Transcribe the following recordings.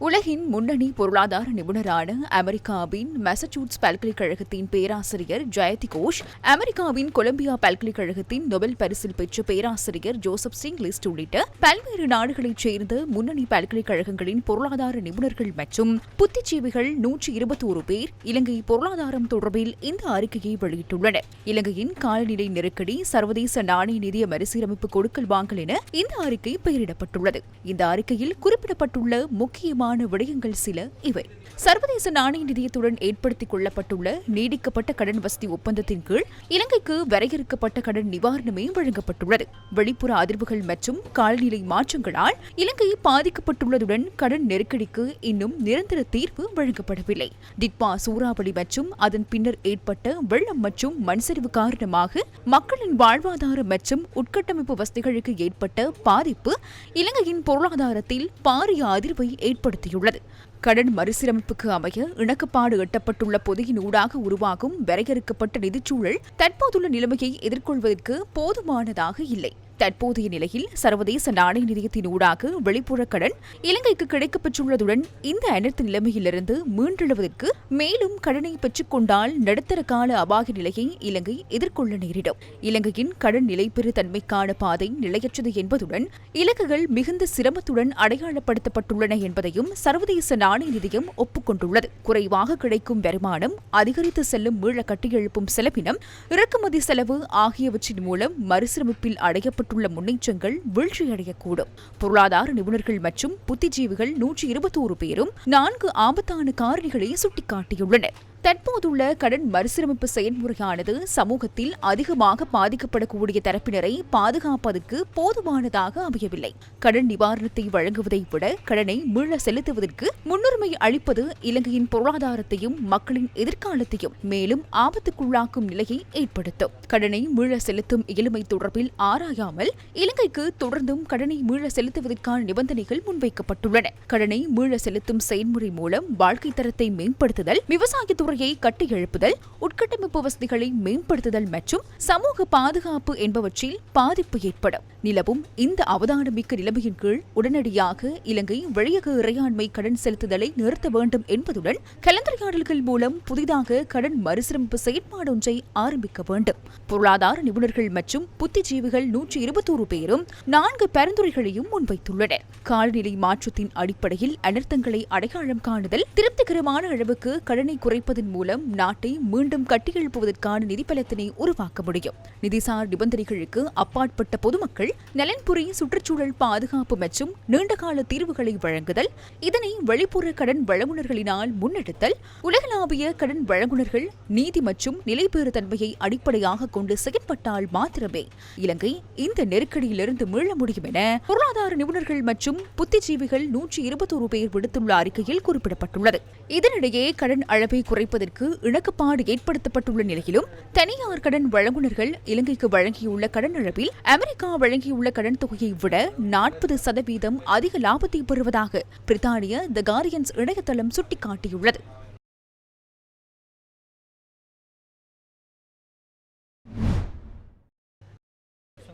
உலகின் முன்னணி பொருளாதார நிபுணரான அமெரிக்காவின் மெசச்சூட்ஸ் பல்கலைக்கழகத்தின் பேராசிரியர் ஜெயதி கோஷ் அமெரிக்காவின் கொலம்பியா பல்கலைக்கழகத்தின் நொபல் பரிசில் பெற்ற பேராசிரியர் ஜோசப் சிங் லிஸ்ட் உள்ளிட்ட பல்வேறு நாடுகளைச் சேர்ந்த முன்னணி பல்கலைக்கழகங்களின் பொருளாதார நிபுணர்கள் மற்றும் புத்திஜீவிகள் நூற்றி இருபத்தோரு பேர் இலங்கை பொருளாதாரம் தொடர்பில் இந்த அறிக்கையை வெளியிட்டுள்ளனர். இலங்கையின் காலநிலை நெருக்கடி சர்வதேச நாணய நிதிய மறுசீரமைப்பு கொடுக்கல் வாங்கல் என இந்த அறிக்கை பெயரிடப்பட்டுள்ளது. இந்த அறிக்கையில் குறிப்பிடப்பட்டுள்ள முக்கியமான முக்கியமான விடயங்கள் சில இவை. சர்வதேச நாணய நிதியத்துடன் ஏற்படுத்திக் கொள்ளப்பட்டுள்ள நீடிக்கப்பட்ட கடன் வசதி ஒப்பந்தத்தின் கீழ் இலங்கைக்கு வரையறுக்கப்பட்ட கடன் நிவாரணமே வழங்கப்பட்டுள்ளது. வெளிப்புற அதிர்வுகள் மற்றும் காலநிலை மாற்றங்களால் இலங்கை பாதிக்கப்பட்டுள்ளதுடன் கடன் நெருக்கடிக்கு இன்னும் நிரந்தர தீர்வு வழங்கப்படவில்லை. டிட்பா சூறாவளி மற்றும் அதன் பின்னர் ஏற்பட்ட வெள்ளம் மற்றும் மண்சரிவு காரணமாக மக்களின் வாழ்வாதாரம் மற்றும் உட்கட்டமைப்பு வசதிகளுக்கு ஏற்பட்ட பாதிப்பு இலங்கையின் பொருளாதாரத்தில் பாரிய அதிர்வை ஏற்படுத்தும் ஏற்படுத்தியுள்ளது. கடன் மறுசீரமைப்புக்கு அமைய இணக்கப்பாடு எட்டப்பட்டுள்ள பொதியின் ஊடாக உருவாகும் வரையறுக்கப்பட்ட நிதிச்சூழல் தற்போதுள்ள நிலைமையை எதிர்கொள்வதற்கு போதுமானதாக இல்லை. தற்போதைய நிலையில் சர்வதேச நாணய நிதியத்தின் ஊடாக வெளிப்புற கடன் இலங்கைக்கு கிடைக்கப்பெற்றுள்ளதுடன் இந்த அனைத்து நிலைமையிலிருந்து மீண்டெழுவதற்கு மேலும் கடனை பெற்றுக் கொண்டால் நடுத்தர கால அபாய நிலையை இலங்கை எதிர்கொள்ள நேரிடும். இலங்கையின் கடன் நிலைப்பெறு தன்மைக்கான பாதை நிலையற்றது என்பதுடன் இலக்குகள் மிகுந்த சிரமத்துடன் அடையாளப்படுத்தப்பட்டுள்ளன என்பதையும் சர்வதேச நாணய நிதியம் ஒப்புக்கொண்டுள்ளது. குறைவாக கிடைக்கும் வருமானம் அதிகரித்து செல்லும் மீள கட்டியெழுப்பும் செலவினம் இறக்குமதி செலவு ஆகியவற்றின் மூலம் மறுசீரமைப்பில் அடையப்பட்டு ஏற்பட்டுள்ள முன்னேற்றங்கள் வீழ்ச்சியடையக்கூடும். பொருளாதார நிபுணர்கள் மற்றும் புத்திஜீவிகள் நூற்றி இருபத்தோரு பேரும் நான்கு ஆபத்தான காரணிகளை சுட்டிக்காட்டியுள்ளனர். தற்போதுள்ள கடன் மறுசீரமைப்பு செயல்முறையானது சமூகத்தில் அதிகமாக பாதிக்கப்படக்கூடிய தரப்பினரை பாதுகாப்பதற்கு போதுமானதாக அமையவில்லை. கடன் நிவாரணத்தை வழங்குவதை விட கடனை மீள செலுத்துவதற்கு முன்னுரிமை அளிப்பது இலங்கையின் பொருளாதாரத்தையும் மக்களின் எதிர்காலத்தையும் மேலும் ஆபத்துக்குள்ளாக்கும் நிலையை ஏற்படுத்தும். கடனை மீள செலுத்தும் இயலுமை தொடர்பில் ஆராயாமல் இலங்கைக்கு தொடர்ந்தும் கடனை மீள செலுத்துவதற்கான நிபந்தனைகள் முன்வைக்கப்பட்டுள்ளன. கடனை மீள செலுத்தும் செயல்முறை மூலம் வாழ்க்கை தரத்தை மேம்படுத்துதல் விவசாயத்துறை துறையை கட்டியெழுப்புதல் உட்கட்டமைப்பு வசதிகளை மேம்படுத்துதல் மற்றும் சமூக பாதுகாப்பு என்பவற்றில் பாதிப்பு ஏற்படும். நிலவும் இந்த அவதானமிக்க நிலைமையின் கீழ் உடனடியாக இலங்கை வெளியக இறையாண்மை கடன் செலுத்துதலை நிறுத்த வேண்டும் என்பதுடன் கலந்துரையாடல்கள் மூலம் புதிதாக கடன் மறுசீரமைப்பு செயற்பாடு ஒன்றை ஆரம்பிக்க வேண்டும். பொருளாதார நிபுணர்கள் மற்றும் புத்திஜீவிகள் நூற்றி இருபத்தோரு பேரும் நான்கு பரிந்துரைகளையும் முன்வைத்துள்ளனர். காலநிலை மாற்றத்தின் அடிப்படையில் அனர்த்தங்களை அடையாளம் காணுதல் திருப்திகரமான அளவுக்கு கடனை குறைப்பது செய்வதன் மூலம் நாட்டை மீண்டும் கட்டியெழுப்புவதற்கான நிதிப்பலத்தினை உருவாக்க முடியும். நிதிசார் நிபந்தனைகளுக்கு அப்பாற்பட்ட பொதுமக்கள் நலன்புரி சுற்றுச்சூழல் பாதுகாப்பு மற்றும் நீண்டகால தீர்வுகளை வழங்குதல் இதனை வெளிப்புற கடன் வழங்குநர்களினால் முன்னெடுத்தல் உலகளாவிய கடன் வழங்குநர்கள் நீதி மற்றும் நிலைபெறு தன்மையை அடிப்படையாக கொண்டு செயல்பட்டால் மாத்திரமே இலங்கை இந்த நெருக்கடியிலிருந்து மீள முடியும் என பொருளாதார நிபுணர்கள் மற்றும் புத்திஜீவிகள் நூற்றி இருபத்தோரு பேர் விடுத்துள்ள அறிக்கையில் குறிப்பிடப்பட்டுள்ளது. இதனிடையே கடன் அளவை குறை குறைப்பதற்கு இணக்கப்பாடு ஏற்படுத்தப்பட்டுள்ள நிலையிலும் தனியார் கடன் வழங்குநர்கள் இலங்கைக்கு வழங்கியுள்ள கடன் அளவில் அமெரிக்கா வழங்கியுள்ள கடன் தொகையை விட நாற்பது சதவீதம் அதிக லாபத்தை பெறுவதாக பிரித்தானிய த கார்டியன்ஸ் இணையதளம் சுட்டிக்காட்டியுள்ளது.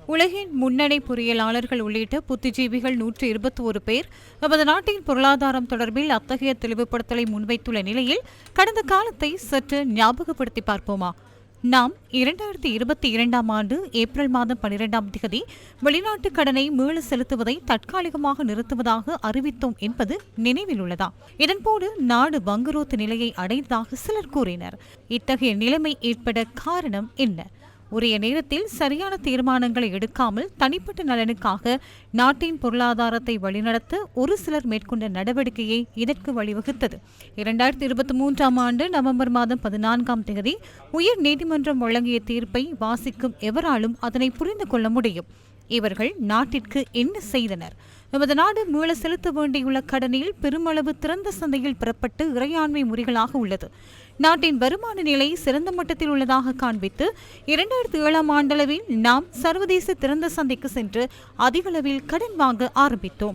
உலகின் முன்னணி பொறியியலாளர்கள் உள்ளிட்ட புத்திஜீவிகள் நூற்றி இருபத்தி ஒரு பேர் நமது நாட்டின் பொருளாதாரம் தொடர்பில் அத்தகைய தெளிவுபடுத்தலை முன்வைத்துள்ள நிலையில் கடந்த காலத்தை சற்று ஞாபகப்படுத்தி பார்ப்போமா? நாம் இரண்டாயிரத்தி இருபத்தி இரண்டாம் ஆண்டு ஏப்ரல் மாதம் பனிரெண்டாம் திகதி வெளிநாட்டு கடனை மீள செலுத்துவதை தற்காலிகமாக நிறுத்துவதாக அறிவித்தோம் என்பது நினைவில் உள்ளதா? இதன்போது நாடு பங்குரோத்து நிலையை அடைந்ததாக சிலர் கூறினர். இத்தகைய நிலைமை ஏற்பட காரணம் என்ன? உரிய நேரத்தில் சரியான தீர்மானங்களை எடுக்காமல் தனிப்பட்ட நலனுக்காக நாட்டின் பொருளாதாரத்தை வழிநடத்த ஒரு சிலர் மேற்கொண்ட நடவடிக்கையை இதற்கு வழிவகுத்தது. இரண்டாயிரத்தி இருபத்தி மூன்றாம் ஆண்டு நவம்பர் மாதம் பதினான்காம் தேதி உயர் நீதிமன்றம் வழங்கிய தீர்ப்பை வாசிக்கும் எவராலும் அதனை புரிந்து கொள்ள முடியும். இவர்கள் நாட்டிற்கு என்ன செய்தனர்? நமது நாடு மீள செலுத்த வேண்டியுள்ள கடனில் பெருமளவு திறந்த சந்தையில் பெறப்பட்டு இறையாண்மை முறைகளாக உள்ளது. நாட்டின் வருமான நிலை சிறந்த மட்டத்தில் உள்ளதாக காண்பித்து இரண்டாயிரத்தி ஏழாம் ஆண்டளவில் நாம் சர்வதேச திறந்த சந்தைக்கு சென்று அதிகளவில் கடன் வாங்க ஆரம்பித்தோம்.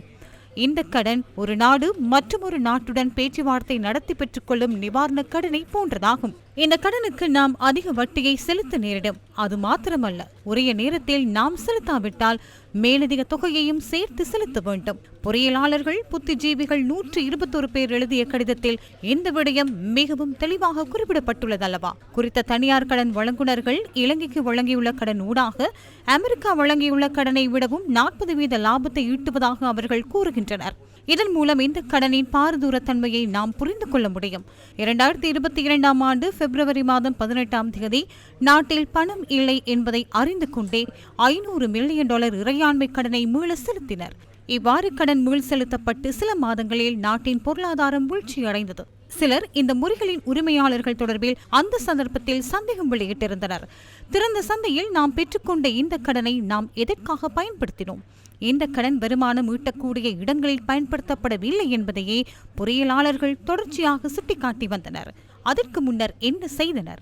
இந்த கடன் ஒரு நாடு மற்றும் ஒரு நாட்டுடன் பேச்சுவார்த்தை நடத்தி பெற்றுக்கொள்ளும் நிவாரண கடனை போன்றதாகும். இந்த கடனுக்கு நாம் அதிக வட்டியை செலுத்த நேரிடும். அது மாத்திரமல்ல உரிய நேரத்தில் நாம் செலுத்தாவிட்டால் மேலதிக தொகையையும் சேர்த்து செலுத்த வேண்டும். பொறியியலாளர்கள் புத்திஜீவிகள் நூற்று இருபத்தொரு பேர் எழுதிய கடிதத்தில் இந்த விடயம் மிகவும் தெளிவாக குறிப்பிடப்பட்டுள்ளதல்லவா. குறித்த தனியார் கடன் வழங்குனர்கள் இலங்கைக்கு வழங்கியுள்ள கடன் ஊடாக அமெரிக்கா வழங்கியுள்ள கடனை விடவும் நாற்பது வீத லாபத்தை ஈட்டுவதாக அவர்கள் கூறுகின்றனர். இதன் மூலம் இந்த கடனின் பாரதூரத்தன்மையை நாம் புரிந்து கொள்ள முடியும். இரண்டாயிரத்தி இருபத்தி இரண்டாம் ஆண்டு பிப்ரவரி மாதம் பதினெட்டாம் தேதி நாட்டில் பணம் இல்லை என்பதை அறிந்து கொண்டே ஐநூறு மில்லியன் டாலர் இறையாண்மை கடனை மீள செலுத்தினர். இவ்வாறு கடன் மீள் செலுத்தப்பட்டு சில மாதங்களில் நாட்டின் பொருளாதாரம் வீழ்ச்சியடைந்தது. சிலர் இந்த முறைகளின் உரிமையாளர்கள் தொடர்பில் அந்த சந்தர்ப்பத்தில் சந்தேகம் வெளியிட்டிருந்தனர். திறந்த சந்தையில் நாம் பெற்றுக்கொண்ட இந்த கடனை நாம் எதற்காக பயன்படுத்தினோம்? இந்த கடன் வருமானம் ஈட்டக்கூடிய இடங்களில் பயன்படுத்தப்படவில்லை என்பதையே பொறியியலாளர்கள் தொடர்ச்சியாக சுட்டிக்காட்டி வந்தனர். அதற்கு முன்னர் என்ன செய்தனர்?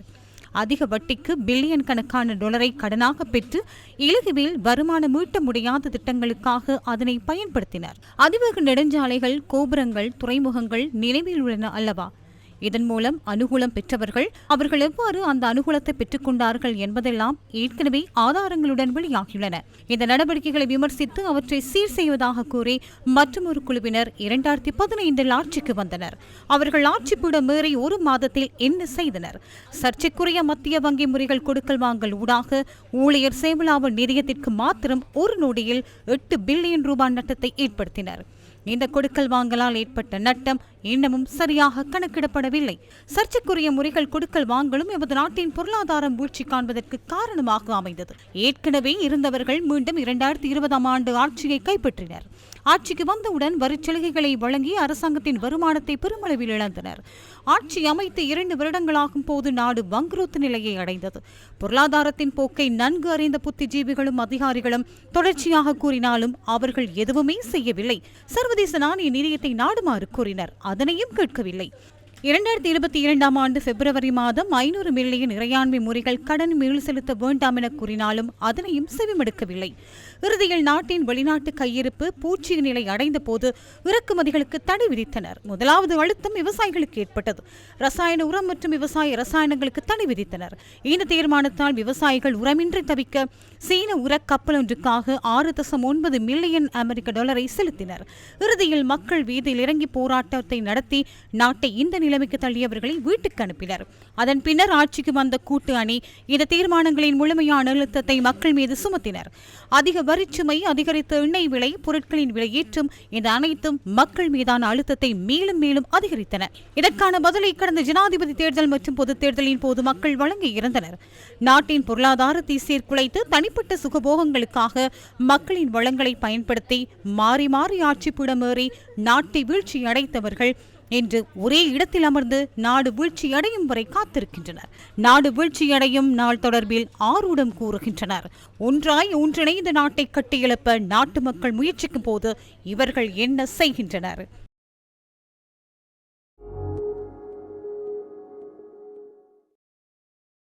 அதிக வட்டிக்கு பில்லியன் கணக்கான டொலரை கடனாக பெற்று இலகுவில் வருமானம் ஈட்ட முடியாத திட்டங்களுக்காக அதனை பயன்படுத்தினர். அதிவேக நெடுஞ்சாலைகள் கோபுரங்கள் துறைமுகங்கள் நினைவில் உள்ளன அல்லவா? இதன் மூலம் அனுகூலம் பெற்றவர்கள் அவர்கள் எவ்வாறு அந்த அனுகூலத்தை பெற்றுக் கொண்டார்கள் என்பதெல்லாம் ஏற்கனவே ஆதாரங்களுடன் வெளியாகியுள்ளன. இந்த நடவடிக்கைகளை விமர்சித்து அவற்றை சீர் செய்வதாக கூறி மற்றொரு குழுவினர் இரண்டாயிரத்தி பதினைந்தில் ஆட்சிக்கு வந்தனர். அவர்கள் ஆட்சிப்பீடம் மீறி ஒரு மாதத்தில் என்ன செய்தனர்? சர்ச்சைக்குரிய மத்திய வங்கி முறைகள் கொடுக்கல் வாங்கல் ஊடாக ஊழியர் சேவலாவ நிதியத்திற்கு மாத்திரம் ஒரு நொடியில் எட்டு பில்லியன் ரூபாய் நட்டத்தை ஏற்படுத்தினர். இந்த கொடுக்கல் வாங்கலால் ஏற்பட்ட நட்டம் இன்னமும் சரியாக கணக்கிடப்படவில்லை. சர்ச்சைக்குரிய முறைகள் கொடுக்கல் வாங்கலும் எமது நாட்டின் பொருளாதாரம் வீழ்ச்சி காண்பதற்கு காரணமாக அமைந்தது. ஏற்கனவே இருந்தவர்கள் மீண்டும் இரண்டாயிரத்தி இருபதாம் ஆண்டு ஆட்சியை கைப்பற்றினர். ஆட்சிக்கு வந்தவுடன் வரிச்சலுகைகளை வழங்கி அரசாங்கத்தின் வருமானத்தை பெருமளவில் இழந்தனர். ஆட்சி அமைத்து இரண்டு வருடங்களாகும் போது நாடு வங்குரோத்து நிலையை அடைந்தது. பொருளாதாரத்தின் போக்கை நன்கு அறிந்த புத்திஜீவிகளும் அதிகாரிகளும் தொடர்ச்சியாக கூறினாலும் அவர்கள் எதுவுமே செய்யவில்லை. சர்வதேச நாணய நிதியத்தை நாடுமாறு கூறினர் அதனையும் கேட்கவில்லை. இரண்டாயிரத்தி இருபத்தி இரண்டாம் ஆண்டு பிப்ரவரி மாதம் ஐநூறு மில்லியன் இறையாண்மை முறைகள் கடன் மீள் செலுத்த வேண்டாம் என கூறினாலும் அதனையும் செவிமடுக்கவில்லை. இறுதியில் நாட்டின் வெளிநாட்டு கையிருப்பு பூச்சிய நிலை அடைந்த போது இறக்குமதிகளுக்கு தடை விதித்தனர். முதலாவது அழுத்தம் விவசாயிகளுக்கு ஏற்பட்டது. ரசாயன உரம் மற்றும் விவசாய ரசாயனங்களுக்கு தடை விதித்தனர். இந்த தீர்மானத்தால் விவசாயிகள் உரமின்றி தவிக்க சீன உர கப்பல் ஒன்றுக்காக ஆறு தசம் ஒன்பது மில்லியன் அமெரிக்க டாலரை செலுத்தினர். இறுதியில் மக்கள் வீதியில் இறங்கி போராட்டத்தை நடத்தி நாட்டை இந்த நிலைமைக்கு தள்ளியவர்களை வீட்டுக்கு அனுப்பினர். அதன் பின்னர் ஆட்சிக்கு வந்த கூட்டு அணி இந்த தீர்மானங்களின் முழுமையான அழுத்தத்தை மக்கள் மீது சுமத்தினர். அதிக வரிச்சுமை அதிகரித்த எண்ணெய் விலை பொருட்களின் விலையேற்றம் இந்த அனைத்தும் மக்கள் மீதான அழுத்தத்தை மேலும் மேலும் அதிகரித்தன. இதற்கான பதிலை கடந்த ஜனாதிபதி தேர்தல் மற்றும் பொது தேர்தலின் போது மக்கள் வழங்கி இருந்தனர் நாட்டின் பொருளாதாரத்தை சீர்குலைத்து தனிப்பட்ட சுகபோகங்களுக்காக மக்களின் வளங்களை பயன்படுத்தி மாறி மாறி ஆட்சி புடமேறி நாட்டை வீழ்ச்சி அடைத்தவர்கள் என்று ஒரே இடத்தில் அமர்ந்து நாடு வீழ்ச்சியடையும் வரை காத்திருக்கின்றனர். நாடு வீழ்ச்சியடையும் நாள் தொடர்பில் ஆரூடம் கூறுகின்றனர். ஒன்றாய் ஒன்றிணைந்த நாட்டை கட்டியெழுப்ப நாட்டு மக்கள் முயற்சிக்கும் போது இவர்கள் என்ன செய்கின்றனர்?